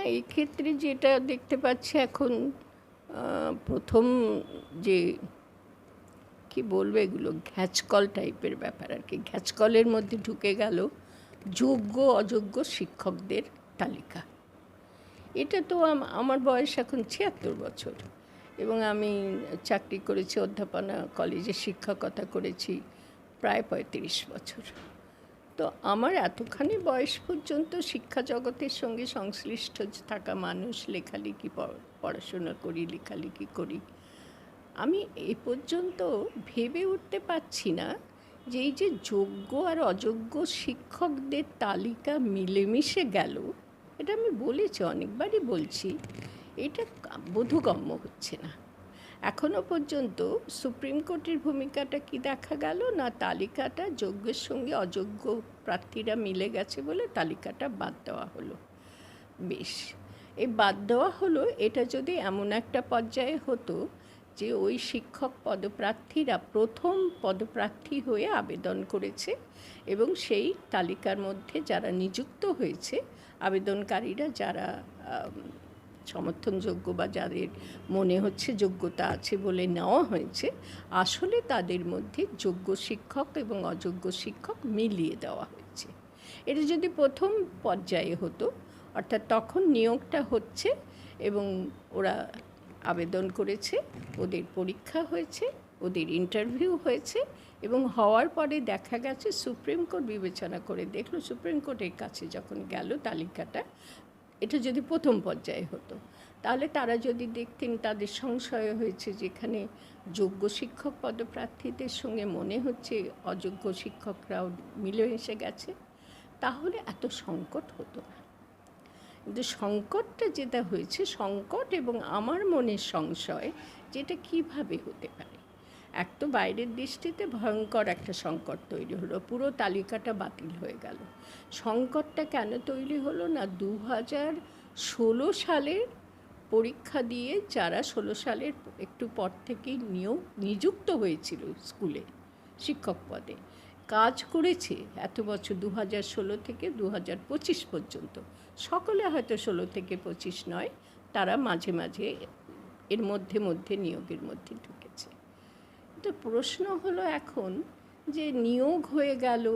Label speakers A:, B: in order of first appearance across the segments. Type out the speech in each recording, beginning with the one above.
A: হ্যাঁ এক্ষেত্রে যেটা দেখতে পাচ্ছি এখন প্রথম যে, কি বলব এগুলো, ঘ্যাচকল টাইপের ব্যাপার আর কি। ঘ্যাচকলের মধ্যে ঢুকে গেল যোগ্য, অযোগ্য শিক্ষকদের তালিকা। এটা তো আমার বয়স এখন ছিয়াত্তর বছর এবং আমি চাকরি করেছি, অধ্যাপনা কলেজে শিক্ষকতা করেছি প্রায় পঁয়ত্রিশ বছর। তো আমার এতখানি বয়স পর্যন্ত শিক্ষা জগতের সঙ্গে সংশ্লিষ্ট থাকা মানুষ, লেখালেখি পড়- পড়াশোনা করি, লেখালেখি করি, আমি এ পর্যন্ত ভেবে উঠতে পারছি না যে এই যে যোগ্য আর অযোগ্য শিক্ষকদের তালিকা মিলেমিশে গেল, এটা আমি বলেছি, অনেকবারই বলছি, এটা বোধগম্য হচ্ছে না। এখনও পর্যন্ত সুপ্রিম কোর্টের ভূমিকাটা কি দেখা গেল? না তালিকাটা যোগ্যের সঙ্গে অযোগ্য প্রার্থীরা মিলে গেছে বলে তালিকাটা বাদ দেওয়া হলো। বেশ, এই বাদ দেওয়া হলো, এটা যদি এমন একটা পর্যায়ে হতো যে ওই শিক্ষক পদপ্রার্থীরা প্রথম পদপ্রার্থী হয়ে আবেদন করেছে এবং সেই তালিকার মধ্যে যারা নিযুক্ত হয়েছে, আবেদনকারীরা যারা সমর্থনযোগ্য বা যাদের মনে হচ্ছে যোগ্যতা আছে বলে নেওয়া হয়েছে, আসলে তাদের মধ্যে যোগ্য শিক্ষক এবং অযোগ্য শিক্ষক মিলিয়ে দেওয়া হয়েছে। এটা যদি প্রথম পর্যায়ে হতো, অর্থাৎ তখন নিয়োগটা হচ্ছে এবং ওরা আবেদন করেছে, ওদের পরীক্ষা হয়েছে, ওদের ইন্টারভিউ হয়েছে এবং হওয়ার পরে দেখা গেছে সুপ্রিম কোর্ট বিবেচনা করে দেখল, সুপ্রিম কোর্টের কাছে যখন গেল তালিকাটা এটা যদি প্রথম পর্যায়ে হতো, তাহলে তারা যদি দেখতেন তাদের সংশয় হয়েছে যেখানে যোগ্য শিক্ষক পদপ্রার্থীদের সঙ্গে মনে হচ্ছে অযোগ্য শিক্ষকরাও মিলে এসে গেছে, তাহলে এত সংকট হতো না। কিন্তু সংকটটা যেটা হয়েছে, সংকট এবং আমার মনের সংশয়, যেটা কীভাবে হতে পারে? এক তো বাইরের দৃষ্টিতে ভয়ঙ্কর একটা সংকট তৈরি হলো, পুরো তালিকাটা বাতিল হয়ে গেল। সংকটটা কেন তৈরি হলো না? দু হাজার ষোলো সালের পরীক্ষা দিয়ে যারা ষোলো সালের একটু পর থেকেই নিয়োগ, নিযুক্ত হয়েছিল স্কুলে, শিক্ষক পদে, কাজ করেছে এত বছর দু হাজার ষোলো থেকে দু হাজার পঁচিশ পর্যন্ত। সকলে হয়তো ষোলো থেকে পঁচিশ নয়, তারা মাঝে মাঝে এর মধ্যে মধ্যে নিয়োগের মধ্যে ঢুকেছে তো প্রশ্ন হলো এখন যে নিয়োগ হয়ে গেল,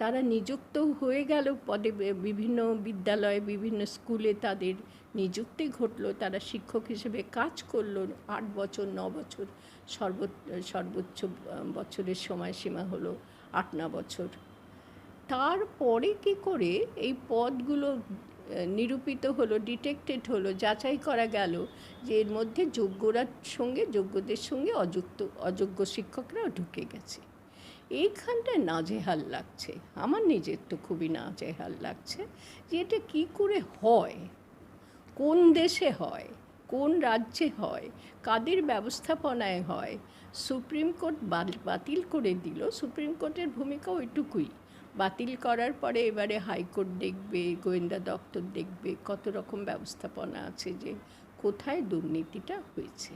A: তারা নিযুক্ত হয়ে গেল পদে, বিভিন্ন বিদ্যালয়ে, বিভিন্ন স্কুলে তাদের নিযুক্তি ঘটলো, তারা শিক্ষক হিসেবে কাজ করল আট বছর, ন বছর সর্ব সর্বোচ্চ বছরের সময়সীমা হলো আট, ন বছর। তারপরে কি করে এই পদগুলো নিরূপিত হলো ডিটেক্টেড হলো, যাচাই করা গেল যে এর মধ্যে যোগ্যরার সঙ্গে, যোগ্যদের সঙ্গে অযুক্ত, অযোগ্য শিক্ষকরাও ঢুকে গেছে। এইখানটায় নাজেহাল লাগছে। আমার নিজের তো খুবই নাজেহাল লাগছে যে এটা কী করে হয়? কোন দেশে হয়? কোন রাজ্যে হয়? কাদের ব্যবস্থাপনায় হয়? সুপ্রিম কোর্ট বাতিল করে দিল। সুপ্রিম কোর্টের ভূমিকা ওইটুকুই। বাতিল করার পরে এবারে হাইকোর্ট দেখবে, গোয়েন্দা দপ্তর দেখবে কত রকম ব্যবস্থাপনা আছে যে কোথায় দুর্নীতিটা হয়েছে।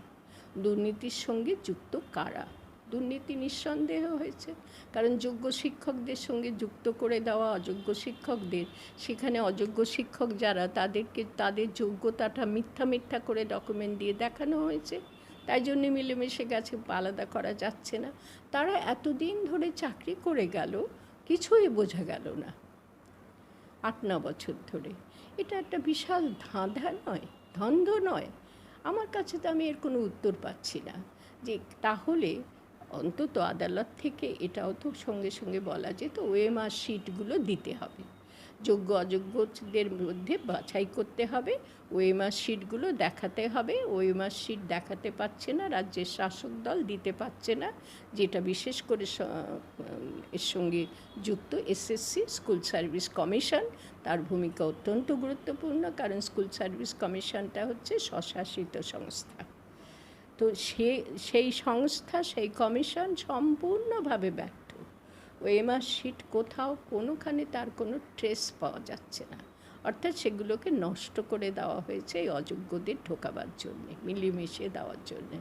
A: দুর্নীতির সঙ্গে যুক্ত কারা? দুর্নীতি নিঃসন্দেহ হয়েছে। কারণ যোগ্য শিক্ষকদের সঙ্গে যুক্ত করে দেওয়া অযোগ্য শিক্ষকদের, সেখানে অযোগ্য শিক্ষক যারা তাদেরকে, তাদের যোগ্যতাটা মিথ্যা মিথ্যা করে ডকুমেন্ট দিয়ে দেখানো হয়েছে। তাই জন্য মিলেমিশে গেছে, আলাদা করা যাচ্ছে না। তারা এতদিন ধরে চাকরি করে গেল কিছুই বোঝা গেল না। আট, ন বছর ধরে। এটা একটা বিশাল ধাঁধা নয় ধন্ধ নয়। আমার কাছে তো আমি এর কোনো উত্তর পাচ্ছি না। যে তাহলে অন্তত আদালত থেকে এটাও তো সঙ্গে সঙ্গে বলা যেত, ওএমআর শিটগুলো দিতে হবে। যোগ্য অযোগ্যদের মধ্যে বাছাই করতে হবে। ওএমআর শিটগুলো দেখাতে হবে। ওএমআর শিট দেখাতে পারছে না, রাজ্যের শাসক দল দিতে পারছে না। যেটা বিশেষ করে এর সঙ্গে যুক্ত এসএসসি স্কুল সার্ভিস কমিশন। তার ভূমিকা অত্যন্ত গুরুত্বপূর্ণ, কারণ স্কুল সার্ভিস কমিশনটা হচ্ছে স্বশাসিত সংস্থা। তো সে, সেই সংস্থা, সেই কমিশন সম্পূর্ণভাবে ব্যর্থ। ওএমআর শিট কোথাও কোনোখানে তার কোনো ট্রেস পাওয়া যাচ্ছে না। অর্থাৎ সেগুলোকে নষ্ট করে দেওয়া হয়েছে এই অযোগ্যদের ঢোকাবার জন্যে, মিলিমিশে দেওয়ার জন্যে।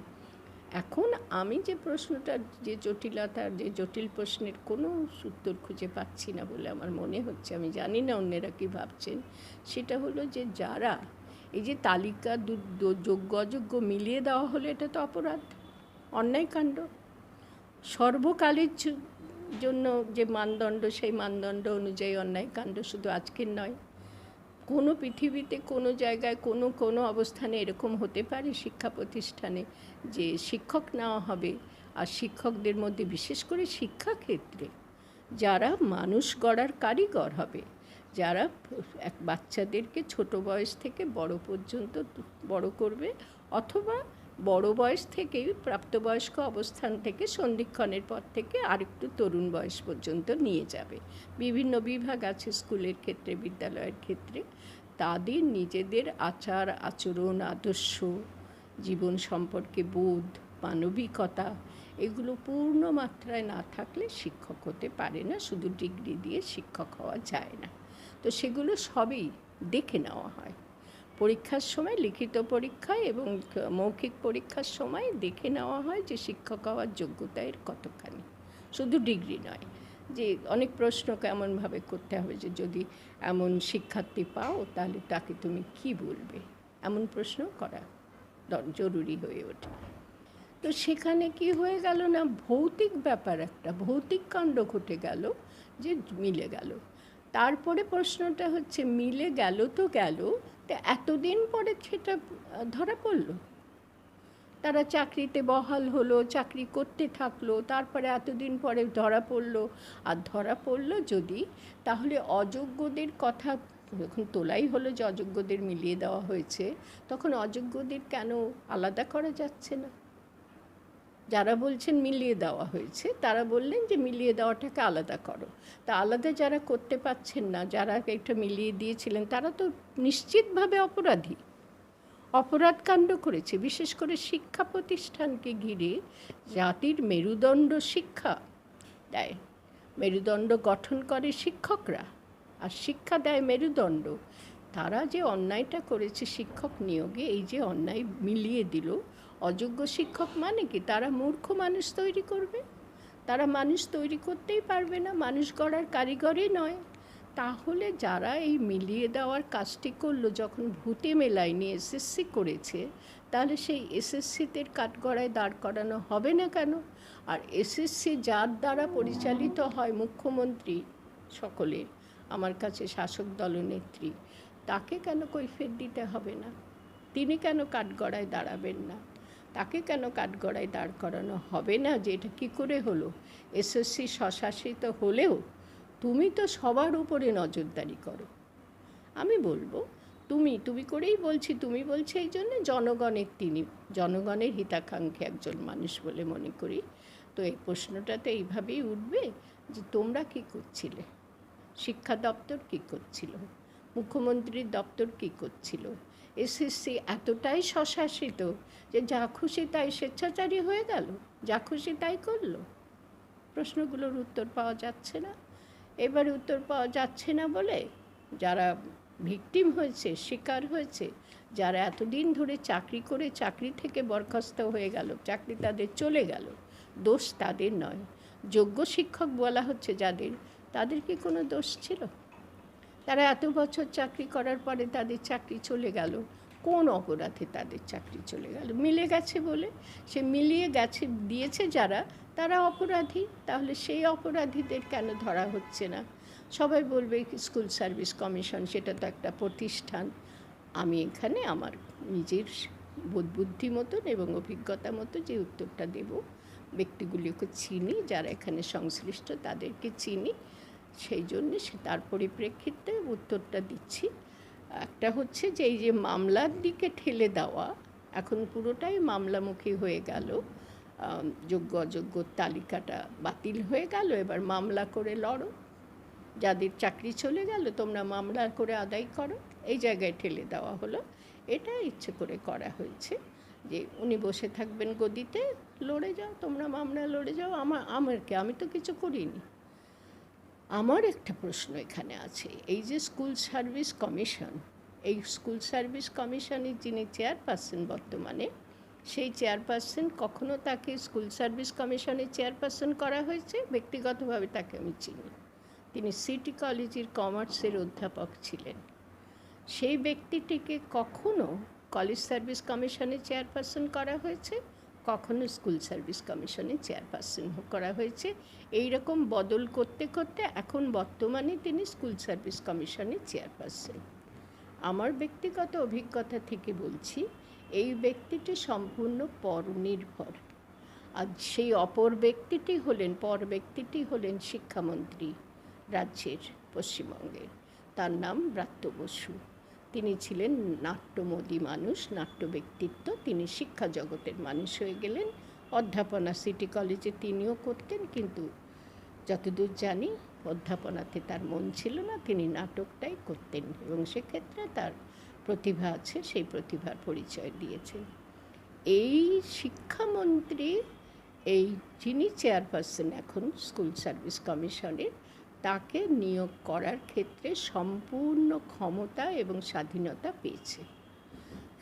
A: এখন আমি যে প্রশ্নটা, যে জটিলতার, যে জটিল প্রশ্নের কোনো উত্তর খুঁজে পাচ্ছি না বলে আমার মনে হচ্ছে, আমি জানি না অন্যেরা কী ভাবছেন, সেটা হলো যে যারা এই যে তালিকা যোগ্য, অযোগ্য মিলিয়ে দেওয়া হলো এটা তো অপরাধ অন্যায় কাণ্ড সর্বকালের জন্য যে মানদণ্ড, সেই মানদণ্ড অনুযায়ী অন্যায় কাণ্ড শুধু আজকের নয়। কোনো পৃথিবীতে, কোনো জায়গায়, কোনো কোনো অবস্থানে এরকম হতে পারে শিক্ষা প্রতিষ্ঠানে যে শিক্ষক নেওয়া হবে আর শিক্ষকদের মধ্যে বিশেষ করে শিক্ষাক্ষেত্রে যারা মানুষ গড়ার কারিগর হবে, যারা এক বাচ্চাদেরকে ছোট বয়স থেকে বড় পর্যন্ত বড় করবে অথবা বড় বয়স থেকেই প্রাপ্তবয়স্ক অবস্থান থেকে সন্ধিক্ষণের পর থেকে আরেকটু তরুণ বয়স পর্যন্ত নিয়ে যাবে। বিভিন্ন বিভাগ আছে স্কুলের ক্ষেত্রে, বিদ্যালয়ের ক্ষেত্রে। তাদের নিজেদের আচার, আচরণ, আদর্শ, জীবন সম্পর্কে বোধ, মানবিকতা এগুলো পূর্ণ মাত্রায় না থাকলে শিক্ষক হতে পারে না। শুধু ডিগ্রি দিয়ে শিক্ষক হওয়া যায় না। তো সেগুলো সবই দেখে নেওয়া হয়। পরীক্ষার সময়, লিখিত পরীক্ষায় এবং মৌখিক পরীক্ষার সময় দেখে নেওয়া হয় যে শিক্ষক হওয়ার যোগ্যতা এর কতখানি। শুধু ডিগ্রি নয়, যে অনেক প্রশ্ন কেমনভাবে করতে হবে যে যদি এমন শিক্ষার্থী পাও তাহলে তাকে তুমি কি বলবে? এমন প্রশ্ন করা জরুরি হয়ে ওঠে। তো সেখানে কি হয়ে গেল না, ভৌতিক ব্যাপার একটা, ভৌতিক কাণ্ড ঘটে গেল যে মিলে গেল। তারপরে প্রশ্নটা হচ্ছে, মিলে গেল তো গেল তা এতদিন পরে সেটা ধরা পড়ল? তারা চাকরিতে বহাল হলো, চাকরি করতে থাকল, তারপরে এতদিন পরে ধরা পড়ল। আর ধরা পড়ল যদি, তাহলে অযোগ্যদের কথা যখন তোলাই হলো যে অযোগ্যদের মিলিয়ে দেওয়া হয়েছে, তখন অযোগ্যদের কেন আলাদা করা যাচ্ছে না? যারা বলছেন মিলিয়ে দেওয়া হয়েছে, তারা বললেন যে মিলিয়ে দেওয়াটাকে আলাদা করো। তা আলাদা যারা করতে পারছেন না, যারা এটা মিলিয়ে দিয়েছিলেন, তারা তো নিশ্চিতভাবে অপরাধী। অপরাধ কাণ্ড করেছে, বিশেষ করে শিক্ষা প্রতিষ্ঠানকে ঘিরে জাতির মেরুদণ্ড শিক্ষা দেয়। মেরুদণ্ড গঠন করে শিক্ষকরা, আর শিক্ষা দেয় মেরুদণ্ড। তারা যে অন্যায়টা করেছে, শিক্ষক নিয়োগে এই যে অন্যায় মিলিয়ে দিল অযোগ্য শিক্ষক মানে কি? তারা মূর্খ মানুষ তৈরি করবে? তারা মানুষ তৈরি করতেই পারবে না, মানুষ গড়ার কারিগরই নয়। তাহলে যারা এই মিলিয়ে দেওয়ার কাজটি করল, যখন ভূতে মেলায়নি এসএসসি করেছে, তাহলে সেই এসএসসিতে কাঠগড়ায় দাঁড় করানো হবে না কেন? আর এসএসসি যার দ্বারা পরিচালিত হয় মুখ্যমন্ত্রী সকলের, আমার কাছে শাসক দলনেত্রী তাকে কেন কৈফের দিতে হবে না? তিনি কেন কাঠগড়ায় দাঁড়াবেন না? তাকে কেন কাঠগড়ায় দাঁড় করানো হবে না? যে এটা কী করে হলো? এসএসসি স্বশাসিত হলেও তুমি তো সবার উপরে নজরদারি করো। আমি বলব, তুমি তুমি করেই বলছি, তুমি বলছি এই জন্য জনগণের তিনি, জনগণের হিতাকাঙ্ক্ষী একজন মানুষ বলে মনে করি। তো এই প্রশ্নটা তো এইভাবেই উঠবে যে তোমরা কি করছিলে? শিক্ষা দপ্তর কি করছিল? মুখ্যমন্ত্রীর দপ্তর কি করছিল? এসএসসি এতটাই স্বশাসিত যে যা খুশি তাই স্বেচ্ছাচারী হয়ে গেল, যা খুশি তাই করল? প্রশ্নগুলোর উত্তর পাওয়া যাচ্ছে না। এবার উত্তর পাওয়া যাচ্ছে না বলে যারা ভিকটিম হয়েছে, শিকার হয়েছে, যারা এতদিন ধরে চাকরি করে চাকরি থেকে বরখাস্ত হয়ে গেল, চাকরি তাদের চলে গেল, দোষ তাদের নয়। যোগ্য শিক্ষক বলা হচ্ছে যাদের, তাদের কি কোনো দোষ ছিল? তারা এত বছর চাকরি করার পরে তাদের চাকরি চলে গেল। কোন অপরাধে তাদের চাকরি চলে গেল? মিলে গেছে বলে? সে মিলিয়ে গেছে, দিয়েছে যারা, তারা অপরাধী? তাহলে সেই অপরাধীদের কেন ধরা হচ্ছে না? সবাই বলবে স্কুল সার্ভিস কমিশন সেটা তো একটা প্রতিষ্ঠান। আমি এখানে আমার নিজের বুদ্ধি মতন এবং অভিজ্ঞতা মতো যে উত্তরটা দেব, ব্যক্তিগুলিকে চিনি, যারা এখানে সংশ্লিষ্ট তাদেরকে চিনি। সেই জন্যে সে তার পরিপ্রেক্ষিতে উত্তরটা দিচ্ছি। একটা হচ্ছে যে এই যে মামলার দিকে ঠেলে দেওয়া, এখন পুরোটাই মামলামুখী হয়ে গেল। যোগ্য অযোগ্য তালিকাটা বাতিল হয়ে গেল, এবার মামলা করে লড়ো। যাদের চাকরি চলে গেল, তোমরা মামলা করে আদায় করো। এই জায়গায় ঠেলে দেওয়া হলো। এটা ইচ্ছে করে করা হয়েছে যে উনি বসে থাকবেন গদিতে, লড়ে যাও, তোমরা মামলা লড়ে যাও। আমার আমারকে, আমি তো কিছু করিনি। আমার একটা প্রশ্ন এখানে আছে। এই যে স্কুল সার্ভিস কমিশন, এই স্কুল সার্ভিস কমিশনের যিনি চেয়ারপারসন বর্তমানে, সেই চেয়ারপারসন কখনো তাকে স্কুল সার্ভিস কমিশনের চেয়ারপারসন করা হয়েছে? ব্যক্তিগতভাবে তাকে আমি চিনি। তিনি সিটি কলেজের কমার্সের অধ্যাপক ছিলেন। সেই ব্যক্তিটিকে কখনো কলেজ সার্ভিস কমিশনের চেয়ারপারসন করা হয়েছে? কখনো স্কুল সার্ভিস কমিশনে চেয়ারপারসন করা হয়েছে। এই রকম বদল করতে করতে এখন বর্তমানে তিনি স্কুল সার্ভিস কমিশনের চেয়ারপারসন। আমার ব্যক্তিগত অভিজ্ঞতা থেকে বলছি, এই ব্যক্তিটি সম্পূর্ণ পরনির্ভর। আর সেই অপর ব্যক্তিটি হলেন, পর ব্যক্তিটি হলেন শিক্ষামন্ত্রী রাজ্যের পশ্চিমবঙ্গের। তার নাম ব্রাত্য বসু। তিনি ছিলেন নাট্যমোদী মানুষ, নাট্য ব্যক্তিত্ব। তিনি শিক্ষা জগতের মানুষ হয়ে গেলেন। অধ্যাপনা সিটি কলেজে তিনিও করতেন, কিন্তু যতদূর জানি অধ্যাপনাতে তার মন ছিল না। তিনি নাটকটাই করতেন এবং সেক্ষেত্রে তার প্রতিভা আছে, সেই প্রতিভার পরিচয় দিয়েছেন। এই শিক্ষামন্ত্রী, এই যিনি চেয়ারপারসন এখন স্কুল সার্ভিস কমিশনের তাকে নিয়োগ করার ক্ষেত্রে সম্পূর্ণ ক্ষমতা এবং স্বাধীনতা পেয়েছে।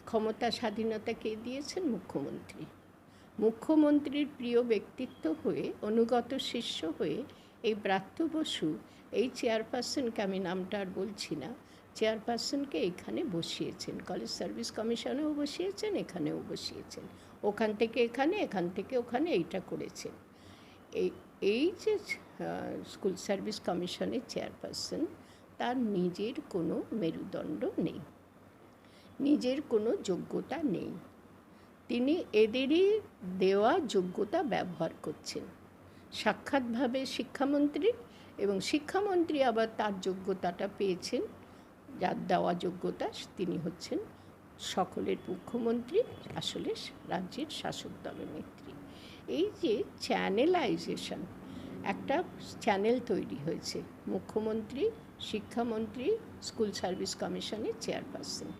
A: ক্ষমতা, স্বাধীনতা কে দিয়েছেন? মুখ্যমন্ত্রী। মুখ্যমন্ত্রীর প্রিয় ব্যক্তিত্ব হয়ে, অনুগত শিষ্য হয়ে এই ব্রাত্য বসু, এই চেয়ারপারসনকে আমি নামটা আর বলছি না, চেয়ারপারসনকে এখানে বসিয়েছেন। কলেজ সার্ভিস কমিশনেও বসিয়েছেন, এখানেও বসিয়েছেন। ওখান থেকে এখানে, এখান থেকে ওখানে, এইটা করেছেন। এই এই যে স্কুল সার্ভিস কমিশনের চেয়ারপারসন, তার নিজের কোনো মেরুদণ্ড নেই। নিজের কোনো যোগ্যতা নেই। তিনি এদেরই দেওয়া যোগ্যতা ব্যবহার করছেন। সাক্ষাৎভাবে শিক্ষামন্ত্রী এবং শিক্ষামন্ত্রী আবার তার যোগ্যতাটা পেয়েছেন। যার দেওয়া যোগ্যতা তিনি হচ্ছেন সকলের মুখ্যমন্ত্রী আসলে রাজ্যের শাসক দলনেত্রী এই যে চ্যানেলাইজেশন একটা চ্যানেল তৈরি হয়েছে। মুখ্যমন্ত্রী শিক্ষামন্ত্রী স্কুল সার্ভিস কমিশনের চেয়ারপারসন